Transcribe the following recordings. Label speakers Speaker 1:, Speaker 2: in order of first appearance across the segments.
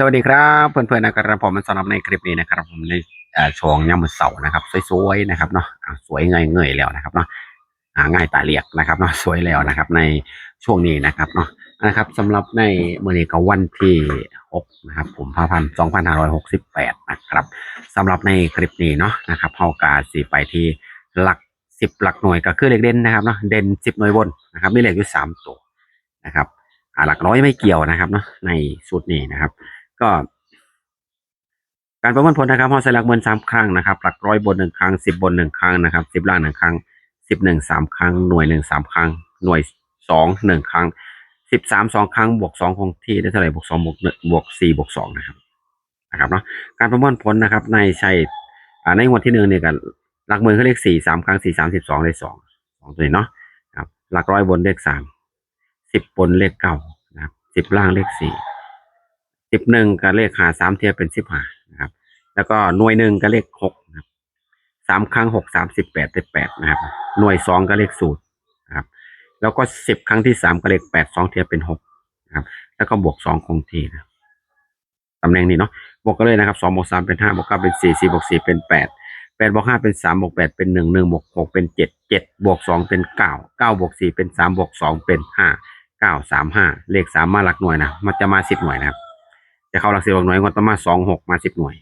Speaker 1: สวัสดีครับเพื่อนๆนะครับผมสำหรับในคลิปนี้นะครับ ผมในช่อช่วงยามมือเสาร์นะครับ สวยๆนะครับเนาะสวยเงยเงยแล้วนะครับเนาะง่ายตาเรียกนะครับเนาะสวยแล้วนะครับ ในช่วงนี้นะครับเนาะนะครับสำหรับในมื้อนี้ก็วันที่6นะครับผมพาพันสองพันห้าร้อยหกสิบแปดนะครับสำหรับในคลิปนี้เนาะนะครับเฮากาสิไปที่หลักสิบหลักหน่วยก็คือเลขเด่นนะครับเนาะเด่นสิบหน่วยบนนะครับมีเลขอยู่สามตัวนะครับหลักร้อยไม่เกี่ยวนะครับเนาะในสูตรนี้นะครับ ก็ การประมวลผลนะครับเราใส่หลักเบินสามครั้งนะครับหลักร้อยบนหนึ่งครั้งสิบบนหนึ่งครั้งนะครับสิบล่างหนึ่งครั้งสิบหนึ่งสามครั้งหน่วยหนึ่งสามครั้งหน่วยสองหนึ่งครั้งสิบสามสองครั้งบวกสองคงที่ได้เท่าไหร่บวกสองบวกหนึ่งบวกสี่บวกสองนะครับนะครับเนาะการประมวลผลนะครับในใช้อ่ในงวดที่หนึ่งเนี่ยกันหลักหมื่นเขาเลขสี่สามครั้งสี่สามสิบสองเลขสองสองตัวเนาะครับหลักร้อยบนเลขสามสิบบนเลขเก้านะครับสิบล่างเลขสี่ สิบหนึ่งกับเลขหาสามเทียบเป็นสิบห้านะครับ แล้วก็หน่วยหนึ่งกับเลขหกนะครับสามครั้งหกสามสิบแปดได้แปดนะครับ หน่วยสองกับเลขศูนย์นะครับ แล้วก็สิบครั้งที่สามกับเลขแปดสองเทียบเป็นหกนะครับ แล้วก็บวกสองคงที่นะตำแหน่งนี้เนาะบวกกันเลยนะครับสองบวกสามเป็นห้าบวกเก้าเป็นสี่สี่บวกสี่เป็นแปดแปดบวกห้าเป็นสามบวกแปดเป็นหนึ่งหนึ่งบวกหกเป็นเจ็ดเจ็ดบวกสองเป็นเก้าเก้าบวกสี่เป็นสามบวกสองเป็นห้าเก้าสามห้าเลขสามมาหลักหน่วยนะมันจะมาสิบหน่วยนะครับ จะเข้าหลักสิบหลักหน่วยงวดต่อมาสองหกมาสิบหน่วย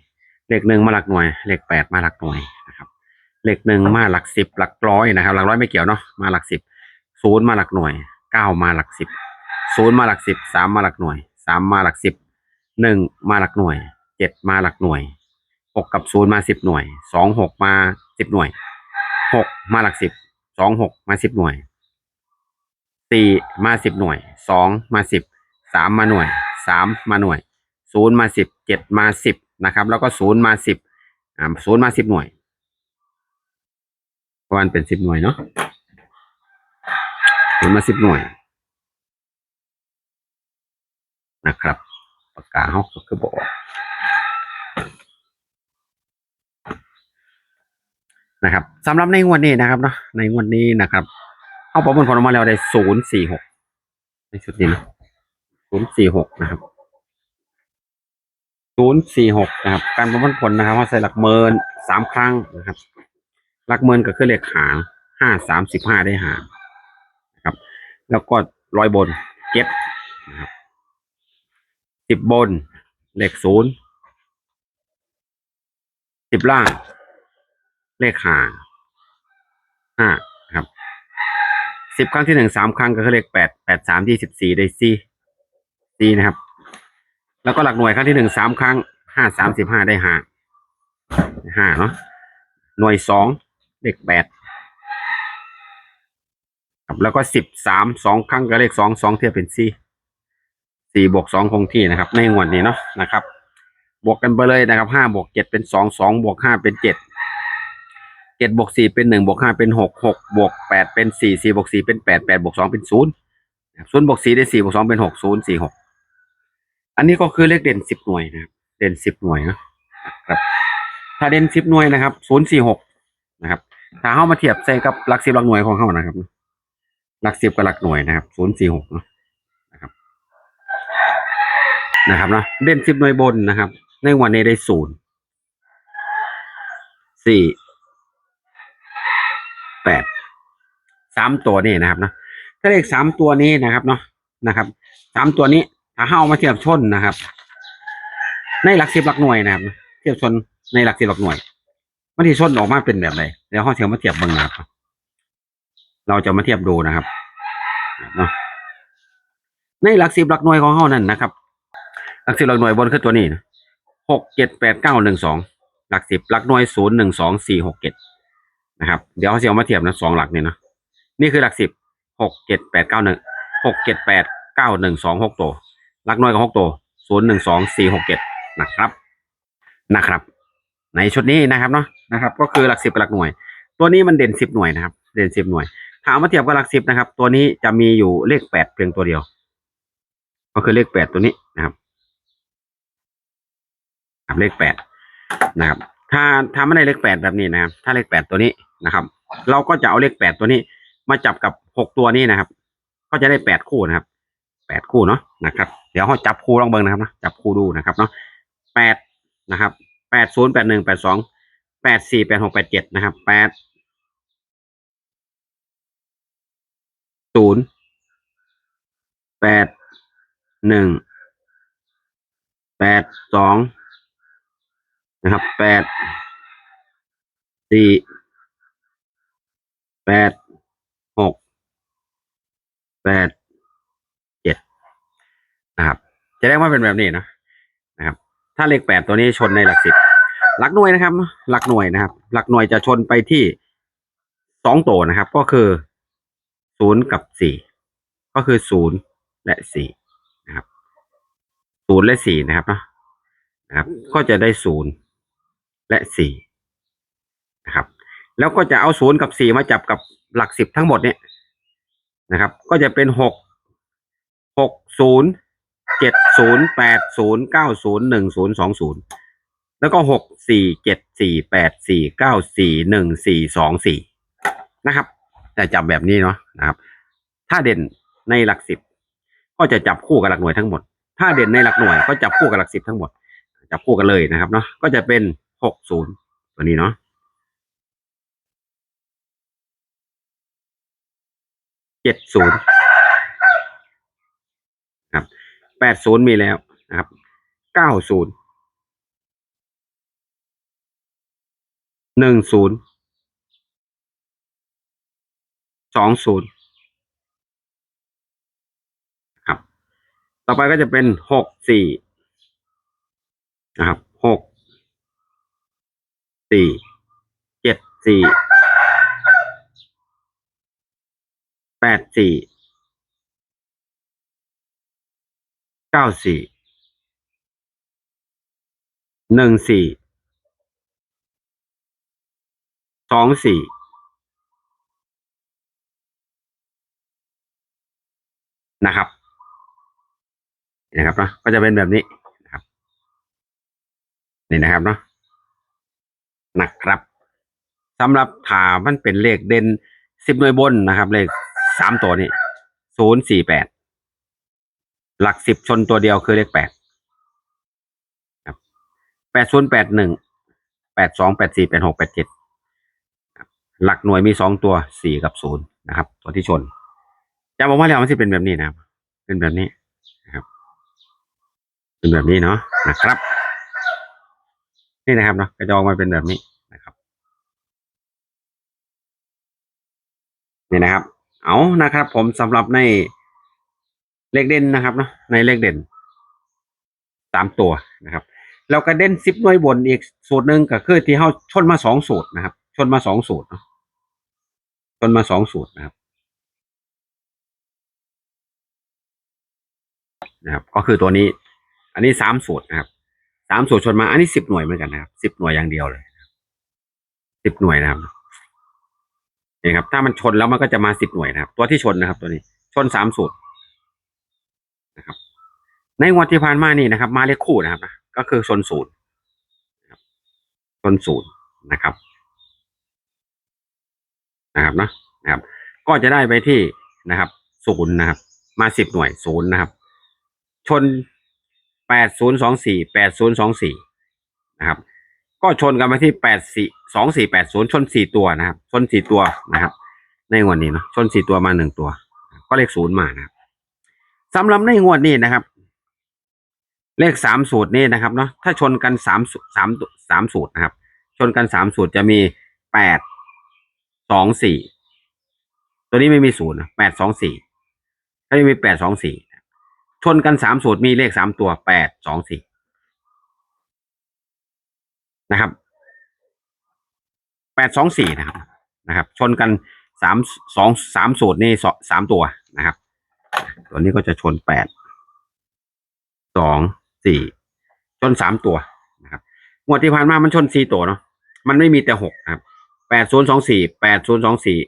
Speaker 1: เลขหนึ่งมาหลักหน่วย เลขแปดมาหลักหน่วยนะครับ เลขหนึ่งมาหลักสิบหลักร้อยนะครับ หลักร้อยไม่เกี่ยวเนาะมาหลักสิบศูนย์มาหลักหน่วยเก้ามาหลักสิบศูนย์มาหลักสิบสามมาหลักหน่วยสามมาหลักสิบหนึ่งมาหลักหน่วยเจ็ดมาหลักหน่วยหกกับศูนย์มาสิบหน่วยสองหกมาสิบหน่วยหกมาหลักสิบสองหกมาสิบหน่วยสี่มาสิบหน่วยสองมาสิบสามมาหน่วยสามมาหน่วย ศูนย์มาสิบเจ็ดมาสิบนะครับ แล้วก็ศูนย์มาสิบอ่าศูนย์มาสิบหน่วยเพราะมันเป็นสิบหน่วยเนาะศูนย์มาสิบหน่วย นะครับปากกาเขาก็คือบอกนะครับสำหรับในงวดนี้นะครับเนาะในงวดนี้นะครับเอาประมวลผลออกมาแล้วได้ศูนย์สี่หกในชุดนี้นะศูนย์สี่หกนะครับ ศูนย์สี่หกนะครับ การประมวลผลนะครับว่าใส่หลักเมินสามครั้งนะครับ หลักเมินก็คือเลขหางห้าสามสิบห้าได้หางนะครับ แล้วก็ร้อยบนเก็บนะครับสิบบนเลขศูนย์สิบล่าง เลขหางห้าครับสิบครั้งที่หนึ่งสามครั้งก็คือเลขแปดแปดสามยี่สิบสี่ได้สี่สี่นะครับ แล้วก็หลักหน่วยครั้งที่หนึ่งสามครั้งห้าสามสิบห้าได้ห้าห้าเนาะหน่วยสองเลขแปดครับแล้วก็สิบสามสองครั้งก็เลขสองสองเทียบเป็นสี่สี่บวกสองคงที่นะครับ ในงวดนี้เนาะนะครับ บวกกันไปเลยนะครับห้าบวกเจ็ดเป็นสองสองบวกห้าเป็นเจ็ดเจ็ดบวกสี่เป็นหนึ่งบวกห้าเป็นหกหกบวกแปดเป็นสี่สี่บวกสี่เป็นแปดแปดบวกสองเป็นศูนย์ศูนย์บวกสี่ได้สี่บวกสองเป็นหกศูนย์สี่หก อันนี้ก็คือเลขเด่นสิบหน่วยนะครับ เด่นสิบหน่วยนะครับ ถ้าเด่นสิบหน่วยนะครับศูนย์สี่หกนะครับ ถ้าเข้ามาเทียบใส่กับหลักสิบหลักหน่วยของเขานะครับ หลักสิบกับหลักหน่วยนะครับศูนย์สี่หกนะครับ นะครับนะเด่นสิบหน่วยบนนะครับ ในวันนี้ได้ศูนย์สี่แปดสามตัวนี่นะครับเนาะถ้าเลขสามตัวนี้นะครับเนาะนะครับสามตัวนี้ ถ้าเฮามาเทียบชนนะครับ ในหลักสิบหลักหน่วยนะครับ เทียบชนในหลักสิบหลักหน่วยมันที่ชนออกมาเป็นแบบไหนเดี๋ยวเฮาเทียบมาเทียบเบิ่งนะครับ เราจะมาเทียบดูนะครับเนาะในหลักสิบหลักหน่วยของเฮานั่นนะครับ หลักสิบหลักหน่วยบนคือตัวนี้หกเจ็ดแปดเก้าหนึ่งสองหลักสิบหลักหน่วยศูนย์หนึ่งสองสี่หกเจ็ดนะครับ เดี๋ยวเขาจะเอามาเทียบนะสองหลักเนี่ยนะนี่คือหลักสิบหกเจ็ดแปดเก้าหนึ่งหกเจ็ดแปดเก้าหนึ่งสองหกตัว ลักหน่วยกับหกตัวศูนย์หนึ่งสองสี่หกเจ็ดนะครับนะครับ ในชุดนี้นะครับเนาะนะครับ ก็คือหลักสิบกับหลักหน่วย ตัวนี้มันเด่นสิบหน่วยนะครับ เด่นสิบหน่วยถ้าเอามาเทียบกับหลักสิบนะครับ ตัวนี้จะมีอยู่เลขแปดเพียงตัวเดียว ก็คือเลขแปดตัวนี้นะครับครับเลขแปดนะครับ ถ้าถ้าไม่ได้เลขแปดแบบนี้นะครับ ถ้าเลขแปดตัวนี้นะครับ เราก็จะเอาเลขแปดตัวนี้ มาจับกับหกตัวนี้นะครับ ก็จะได้แปดคู่นะครับ แปดคู่เนาะนะครับ เดี๋ยวเขาจับคู่ลองเบิ่งนะครับนะจับคู่ดูนะครับเนาะแปดนะครับแปดศูนย์แปดหนึ่งแปดสองแปดสี่แปดหกแปดเจ็ดนะครับแปดศูนย์แปดหนึ่งแปดสองนะครับแปดสี่แปดหกแปดเจ็ด นะครับ จะได้ว่าเป็นแบบนี้นะนะครับ ถ้าเลขแปดตัวนี้ชนในหลักสิบหลักหน่วยนะครับ หลักหน่วยนะครับ หลักหน่วยจะชนไปที่สองตัวนะครับ ก็คือศูนย์กับสี่ก็คือศูนย์และสี่นะครับศูนย์และสี่นะครับนะนะครับ ก็จะได้ศูนย์และสี่นะครับ แล้วก็จะเอาศูนย์กับสี่มาจับกับหลักสิบทั้งหมดเนี่ยนะครับ ก็จะเป็นหกหกศูนย์ เจ็ดศูนย์แปดศูนย์เก้าศูนย์หนึ่งศูนย์สองศูนย์แล้วก็หกสี่เจ็ดสี่แปดสี่เก้าสี่หนึ่งสี่สองสี่นะครับ แต่จับแบบนี้เนาะนะครับ ถ้าเด่นในหลักสิบก็จะจับคู่กับหลักหน่วยทั้งหมด ถ้าเด่นในหลักหน่วยก็จับคู่กับหลักสิบทั้งหมด จับคู่กันเลยนะครับเนาะก็จะเป็นหกศูนย์ตัวนี้เนาะเจ็ดศูนย์ แปดศูนย์มีแล้วนะครับเก้าศูนย์หนึ่งศูนย์สองศูนย์ครับ ต่อไปก็จะเป็นหกสี่นะครับหกสี่เจ็ดสี่แปดสี่ เก้าสี่หนึ่งสี่สองสี่นะครับนี่นะครับเนาะก็จะเป็นแบบนี้นะครับ นี่นะครับเนาะนะครับสำหรับถามันเป็นเลขเด่นสิบหน่วยบนนะครับ เลขสามตัวนี้ศูนย์สี่แปด หลักสิบชนตัวเดียวคือเลขแปดครับแปดศูนย์แปดหนึ่งแปดสองแปดสี่แปดหกแปดเจ็ดหลักหน่วยมีสองตัวสี่กับศูนย์นะครับ ตัวที่ชนจำบอกว่าแล้วมันจะเป็นแบบนี้นะครับ เป็นแบบนี้นะครับ เป็นแบบนี้เนาะนะครับ นี่นะครับเนาะกระจอกมาเป็นแบบนี้นะครับ นี่นะครับ เอานะครับ ผมสำหรับใน เลขเด่นนะครับเนาะในเลขเด่นสามตัวนะครับ แล้วก็เด่นสิบหน่วยบนอีกสูตรหนึ่งก็คือที่เขาชนมาสองสูตรนะครับ ชนมาสองสูตรเนาะชนมาสองสูตรนะครับนะครับ ก็คือตัวนี้ อันนี้สามสูตรนะครับสามสูตรชนมา อันนี้สิบหน่วยเหมือนกันนะครับสิบหน่วยอย่างเดียวเลยสิบหน่วยนะครับนี่ครับ ถ้ามันชนแล้วมันก็จะมาสิบหน่วยนะครับ ตัวที่ชนนะครับ ตัวนี้ ชนสามสูตร นะครับ ในงวันที่ผ่านมานี่นะครับ มาเลขคู่นะครับ ก็คือชนศูนย์ชนศูนย์นะครับนะครับนะนะครับ ก็จะได้ไปที่นะครับศูนย์นะครับ มาสิบหน่วยศูนย์นะครับ ชนแปดศูนย์สองสี่แปดศูนย์สองสี่นะครับ ก็ชนกันไปที่แปดสี่สองสี่แปดศูนย์ชนสี่ตัวนะครับ ชนสี่ตัวนะครับ ในวดนี้เนาะชนสี่ตัวมาหนึ่งตัว ก็เลขศูนย์มานะครับ สำหรับในงวดนี้นะครับ เลขสามสูตรนี่นะครับเนาะถ้าชนกันสามสามสามสูตรนะครับ ชนกันสามสูตรจะมีแปดสองสี่ตัวนี้ไม่มีศูนย์แปดสองสี่ถ้าไม่มีแปดสองสี่ชนกันสามสูตรมีเลขสามตัวแปดสองสี่นะครับแปดสองสี่นะครับนะครับ ชนกันสามสองสามสูตรนี่สสามตัวนะครับ ตัวนี้ก็จะชนแปดสองสี่ชนสามตัวนะครับงวดที่ผ่านมามันชนสี่ตัวเนาะมันไม่มีแต่หกนะครับแปดศูนย์สองสี่แปดศูนย์สองสี่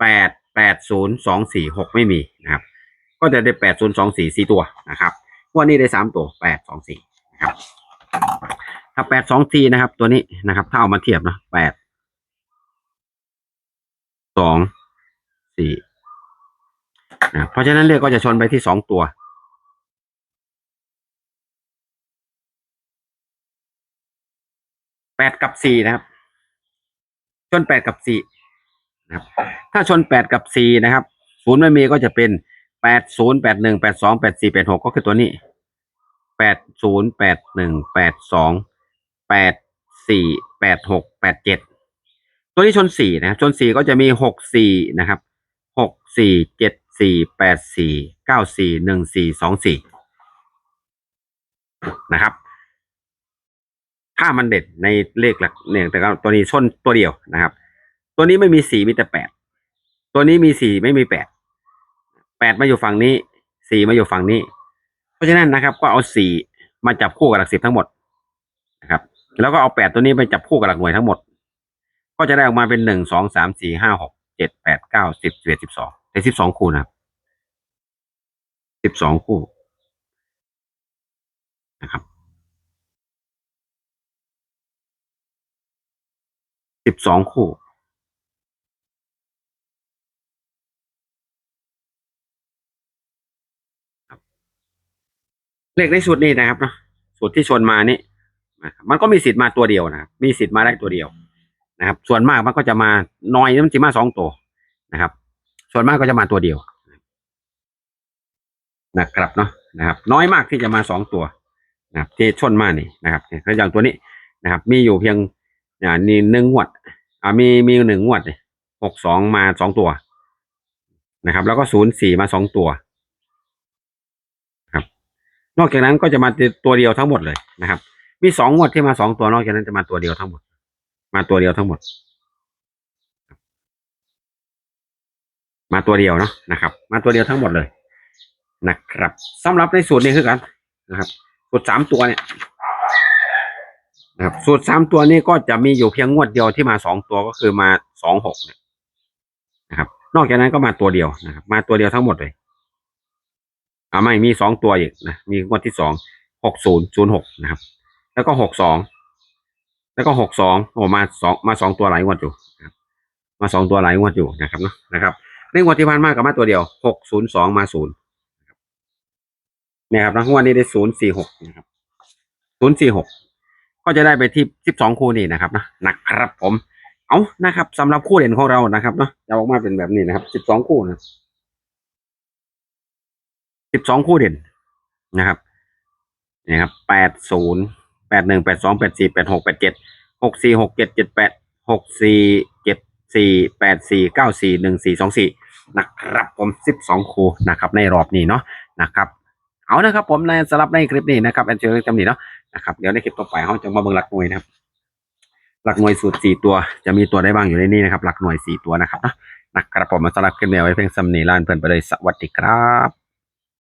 Speaker 1: แปดแปดศูนย์สองสี่หกไม่มีนะครับ ก็จะได้แปดศูนย์สองสี่สี่ตัวนะครับวันนี้ได้สามตัวแปดสองสี่นะครับ ถ้าแปดสองสี่นะครับ ตัวนี้นะครับ ถ้าเอามาเทียบนะแปดสองสี่ นะเพราะฉะนั้นเลขก็จะชนไปที่สองตัว แปดกับสี่นะครับ ชนแปดกับสี่นะครับ ถ้าชนแปดกับสี่นะครับศูนย์ไม่มีก็จะเป็นแปดศูนย์แปดหนึ่งแปดสองแปดสี่แปดหกก็คือตัวนี้แปดศูนย์แปดหนึ่งแปดสองแปดสี่แปดหกแปดเจ็ดตัวนี้ชนสี่นะครับชนสี่ก็จะมีหกสี่นะครับหกสี่เจ็ด สี่แปดสี่เก้าสี่หนึ่งสี่สองสี่นะครับ ถ้ามันเด็ดในเลขหลักเนี่ยแต่ก็ตัวนี้ชนตัวเดียวนะครับ ตัวนี้ไม่มีสี่มีแต่แปดตัวนี้มีสี่ไม่มีแปดแปดมาอยู่ฝั่งนี้สี่มาอยู่ฝั่งนี้ เพราะฉะนั้นนะครับ ก็เอาสี่มาจับคู่กับหลักสิบทั้งหมดนะครับ แล้วก็เอาแปดตัวนี้ไปจับคู่กับหลักหน่วยทั้งหมด ก็จะได้ออกมาเป็นหนึ่งสองสามสี่ห้าหกเจ็ดแปดเก้าสิบสิบเอ็ดสิบสองแต่สิบสองคู่นะครับ สิบสองคู่นะครับสิบสองคู่เลขในสูตรนี้นะครับเนาะสูตรที่ชนมานี่นะมันก็มีสิทธิ์มาตัวเดียวนะครับมีสิทธิ์มาได้ตัวเดียวนะครับ ส่วนมากมันก็จะมาน้อยมันจะมาสองตัวนะครับ ส่วนมากก็จะมาตัวเดียว นะครับเนาะนะครับ น้อยมากที่จะมาสองตัวนะครับที่ชนมานี่นะครับอย่างตัวนี้นะครับ มีอยู่เพียงอ่านี่หนึ่งงวดอ่ามีมีหนึ่งงวดหกสองมาสองตัวนะครับ แล้วก็ศูนย์สี่มาสองตัว ครับ นอกจากนั้นก็จะมาตัวเดียวทั้งหมดเลยนะครับ มีสองงวดที่มาสองตัวนอกจากนั้นจะมาตัวเดียวทั้งหมด มาตัวเดียวทั้งหมด มาตัวเดียวเนาะนะครับ มาตัวเดียวทั้งหมดเลย นะครับสำหรับในสูตรนี้คือกันนะครับ สูตรสามตัวเนี่ยนะครับ สูตรสามตัวนี้ก็จะมีอยู่เพียงงวดเดียวที่มาสองตัวก็คือมาสองหกเนี่ยนะครับ นอกจากนั้นก็มาตัวเดียวนะครับ มาตัวเดียวทั้งหมดเลยอ่าไม่มีสองตัวอีกนะมีงวดที่สองหกศูนย์ศูนย์หกนะครับ แล้วก็หกสองแล้วก็หกสองโอ้มาสองมาสองตัวหลายงวดอยู่นะครับมาสองตัวหลายงวดอยู่นะครับเนาะนะครับในงวดที่ผ่านมากับมาตัวเดียวหกศูนย์สองมาศูนย์ เนี่ยครับนะงวดนี้ได้ศูนย์สี่หกนะครับศูนย์สี่หกก็จะได้ไปที่สิบสองคู่นี่นะครับนะนะครับผม เอานะครับสำหรับคู่เด่นของเรานะครับเนาะจะออกมาเป็นแบบนี้นะครับสิบสองคู่นะสิบสองคู่เด่นนะครับนี่ครับแปดศูนย์แปดหนึ่งแปดสองแปดสี่แปดหกแปดเจ็ดหกสี่หกเจ็ดเจ็ดแปดหกสี่เจ็ดสี่แปดสี่เก้าสี่หนึ่งสี่สองสี่นะครับผมสิบสองคู่นะครับในรอบนี้เนาะนะครับ เอานะครับ ผมในสำหรับในคลิปนี้นะครับแอนเจอร์จำนี้เนาะนะครับเดี๋ยวในคลิปต่อไปเขาจะมาเบิ่งหลักหน่วยนะครับ หลักหน่วยสูตรสี่ตัวจะมีตัวได้บ้างอยู่ในนี้นะครับ หลักหน่วยสี่ตัวนะครับนะนะครับผมมสำหรับคลิปนี้ไว้เพียงสำนีลานเพื่อนไปเลยสวัสดีครับ